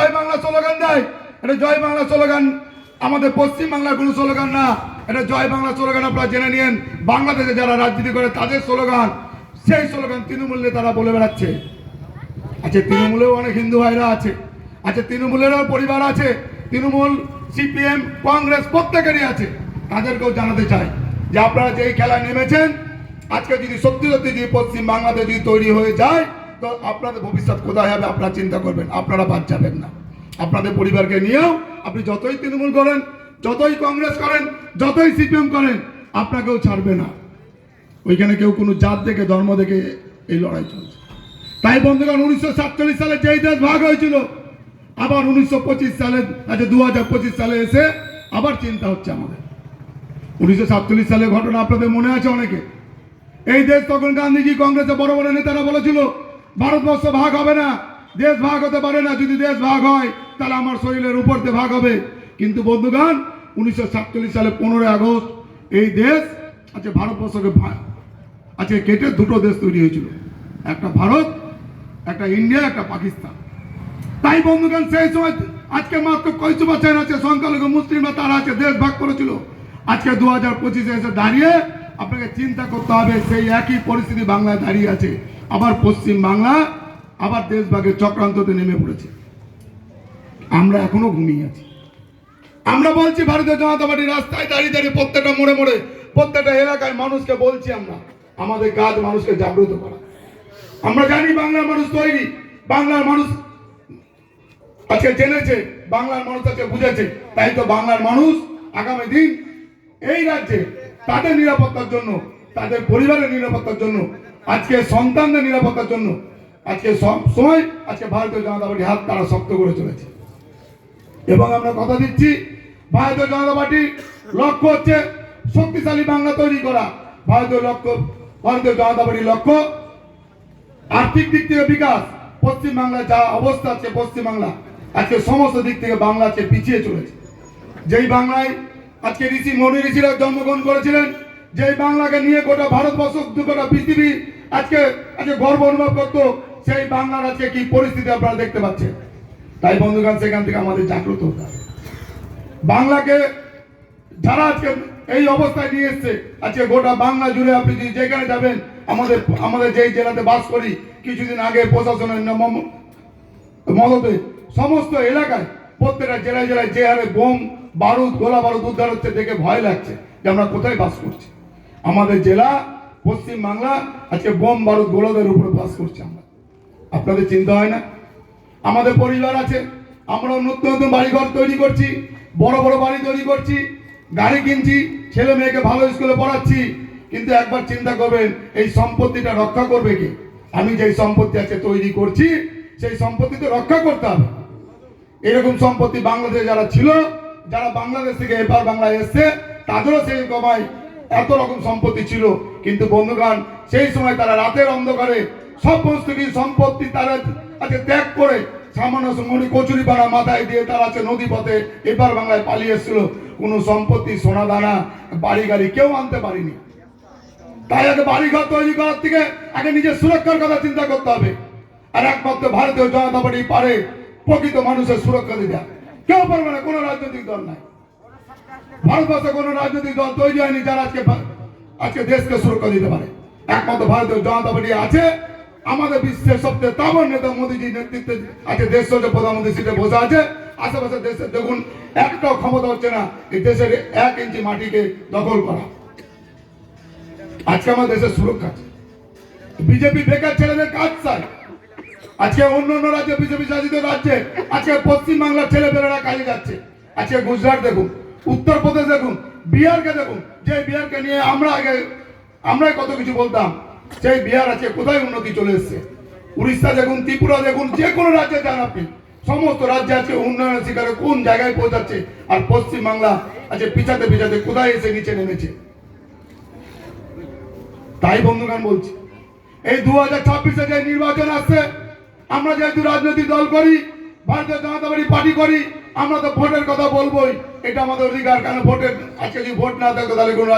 জয় Bangla slogan দেয়। এটা জয় Bangla slogan, আমাদের পশ্চিম বাংলার কোনো স্লোগান না। এটা জয় বাংলা স্লোগান আপনারা জেনে নিন বাংলাদেশে যারা রাজনীতি করে, তাদের স্লোগান, সেই স্লোগান তৃণমূলে তারা বলে বেড়াচ্ছে। আচ্ছা তৃণমূলেও অনেক হিন্দু ভাইরা আছে। আচ্ছা তৃণমূলেরও পরিবার আছে। তৃণমূল, সিপিএম, কংগ্রেস প্রত্যেকেরই আছে। তাদেরকেও জানাতে চাই যে আপনারা যে খেলায় নেমেছেন, আজকে যদি সত্যি সত্যি যদি পশ্চিম বাংলাদেশ যদি তৈরি হয়ে যায় তো আপনাদের ভবিষ্যৎ কোথায় হবে আপনারা চিন্তা করবেন, আপনারা বাদ যাবেন না। আপনাদের পরিবারকে নিয়েও আপনি যতই তৃণমূল করেন, যতই কংগ্রেস করেন, যতই সিপিএম করেন, আপনাকেও ছাড়বে না। ওইখানে কেউ কোনো জাত দেখে, ধর্ম দেখে এই লড়াই চলছে। তাই বন্ধুগণ, উনিশশো সাতচল্লিশ সালে যেই দেশ ভাগ হয়েছিল, আবার উনিশশো পঁচিশ সালে আচ্ছা দু হাজার পঁচিশ সালে এসে আবার চিন্তা হচ্ছে আমাদের। উনিশশো সাতচল্লিশ সালের ঘটনা আপনাদের মনে আছে অনেকে? এই দেশ তখন গান্ধীজি কংগ্রেসের বড় বড় নেতারা বলেছিল ভারতবর্ষ ভাগ হবে না, দেশ ভাগ হতে পারে না, যদি দেশ ভাগ হয়, তাহলে আমার শরীরের উপর দিয়ে ভাগ হবে। কিন্তু বন্ধুগণ, উনিশশো সালে পনেরোই আগস্ট এই দেশ আচ্ছা ভারতবর্ষকে আজকে কেটে দুটো দেশ তৈরি হয়েছিল। একটা ভারত, একটা ইন্ডিয়া, একটা পাকিস্তান। তাই বন্ধুগণ, সেই সময় আজকে মাত্র কয়েকশো বছর আছে, সংখ্যালঘু, মুসলিমরা তারা আছে দেশ ভাগ করেছিল। আজকে দু হাজার পঁচিশে এসে দাঁড়িয়ে আপনাকে চিন্তা করতে হবে, সেই একই পরিস্থিতি বাংলায় দাঁড়িয়ে আছে। আবার পশ্চিম বাংলা, আবার দেশভাগের চক্রান্ততে নেমে পড়েছে। আমরা এখনও ঘুমিয়ে আছি। আমরা বলছি, ভারতীয় জনতা পার্টি রাস্তায় দাঁড়িয়ে দাঁড়িয়ে প্রত্যেকটা মোড়ে মোড়ে, প্রত্যেকটা এলাকায় মানুষকে বলছি আমরা, আমাদের কাজ মানুষকে জাগ্রত করা। আমরা জানি বাংলার মানুষ তৈরি, বাংলার মানুষ আজকে জেনেছে, বাংলার মানুষ আজকে বুঝেছে, তাই তো বাংলার মানুষ আগামী দিন এই রাজ্যে তাদের নিরাপত্তার জন্য, তাদের পরিবারের নিরাপত্তার জন্য আজকে সন্তানদের নিরাপত্তার জন্য আজকে সব সময় আজকে ভারতীয় জনতা পার্টি হাত তারা শক্ত করে চলেছে। এবং আমরা কথা দিচ্ছি, ভারতীয় জনতা পার্টির লক্ষ্য হচ্ছে শক্তিশালী বাংলা তৈরি করা। ভারতীয় লক্ষ্য, ভারতীয় জনতা পার্টির লক্ষ্য আর্থিক দিক থেকে বিকাশ। পশ্চিম বাংলায় যা অবস্থা আছে পশ্চিম বাংলা আজকে সমস্ত দিক থেকে বাংলা আজকে পিছিয়ে চলেছে। যেই বাংলায় আজকে ঋষি, মনি ঋষিরা জন্মগ্রহণ করেছিলেন যেই বাংলাকে নিয়ে গোটা ভারতবর্ষ গোটা পৃথিবী আজকে আজকে গর্ব অনুভব করতো, সেই বাংলার আজকে কি পরিস্থিতি আপনারা দেখতে পাচ্ছেন। তাই বন্ধুগণ, সেখান থেকে আমাদের জাগ্রত হতে হবে। বাংলাকে যারা আজকে এই অবস্থায় নিয়ে এসছে, আজকে গোটা বাংলা জুড়ে আপনি যদি যেখানে যাবেন, আমাদের আমাদের যেই জেলাতে বাস করি, কিছুদিন আগে প্রশাসনের মদতে সমস্ত এলাকায়, প্রত্যেকটা জেলায় জেলায় যে হারে বোম, বারুদ, গোলা বারুদ উদ্ধার হচ্ছে, দেখে ভয় লাগছে যে আমরা কোথায় বাস করছি। আমাদের জেলা পশ্চিম বাংলা আজকে বোম বারুদ গোলাদের উপরে বাস করছি আমরা। আপনাদের চিন্তা হয় না? আমাদের পরিবার আছে আমরা নতুন নতুন বাড়িঘর তৈরি করছি, বড় বড় বাড়ি তৈরি করছি, গাড়ি কিনছি, ছেলে মেয়েকে ভালো স্কুলে পড়াচ্ছি, কিন্তু একবার চিন্তা করবেন, এই সম্পত্তিটা রক্ষা করবে কি? আমি যেই সম্পত্তি আছে তৈরি করছি, সেই সম্পত্তি তো রক্ষা করতে হবে। এরকম সম্পত্তি বাংলাদেশে যারা ছিল, যারা বাংলাদেশ থেকে এপার বাংলায় এসছে, তাদেরও সেই সময় এত রকম সম্পত্তি ছিল, কিন্তু বন্ধুগণ, সেই সময় তারা রাতের অন্ধকারে সমস্ত কিছু সম্পত্তি তারা আজকে ত্যাগ করে সামান্য মনি কচুরি পাড়া মাথায় দিয়ে তারা আছে নদী পথে এপার বাংলায় পালিয়ে এসেছিল। কোনো সম্পত্তি সোনা দানা বাড়ি গাড়ি কেউ আনতে পারিনি। তাই আগে বাড়িঘর তৈরি করার থেকে আগে নিজের সুরক্ষার কথা চিন্তা করতে হবে। আর একমাত্র ভারতীয় জনতা পার্টি পারে প্রকৃত মানুষের সুরক্ষা দিতে। কেউ পারবে না, কোনো রাজনৈতিক দল নাই। ভারতবর্ষে কোনো রাজনৈতিক দল তৈরি হয়নি যারা আজকে আজকে দেশকে সুরক্ষা দিতে পারে। একমাত্র ভারতীয় জনতা পার্টি আছে। আমাদের বিশ্বের সবচেয়ে তাবর নেতা মোদীজির নেতৃত্বে আছে দেশ যে প্রধানমন্ত্রী সিটে বসে আছে। আশেপাশে দেশে দেখুন, একটাও ক্ষমতা হচ্ছে না এই দেশের এক ইঞ্চি মাটিকে দখল করা। আজকে আমার দেশের সুরক্ষা বিজেপি বেকার ছেলেদের কাজ চায়। আজকে অন্য অন্য রাজ্যে বিজেপি শাসিত রাজ্যে, আজকে পশ্চিম বাংলার ছেলেপেলেরা কাজে যাচ্ছে। আজকে গুজরাট দেখুন উত্তরপ্রদেশ দেখুন, বিহারকে দেখুন, যে বিহারকে নিয়ে আমরা আগে, আমরাই কত কিছু বলতাম, সেই বিহার আছে, কোথায় উন্নতি চলে এসছে? উড়িষ্যা দেখুন, ত্রিপুরা দেখুন, যে কোনো রাজ্যে যান আপনি। সমস্ত রাজ্যে আছে, উন্নয়নের শিকারে কোন জায়গায় পৌঁছাচ্ছে? আর পশ্চিম বাংলা আজকে পিছাতে পিছাতে কোথায় এসে নিচে নেমেছে? তাই বন্ধুগান বলছি, এই দু হাজার ছাব্বিশে যে নির্বাচন আসছে, আমরা যেহেতু রাজনৈতিক দল করি, ভারতীয় জনতা পার্টি করি আমরা তো ভোটের কথা বলবোই। এটা আমাদের অধিকার, কেন ভোটের আজকে যদি ভোট না থাকতো তাহলে কোনো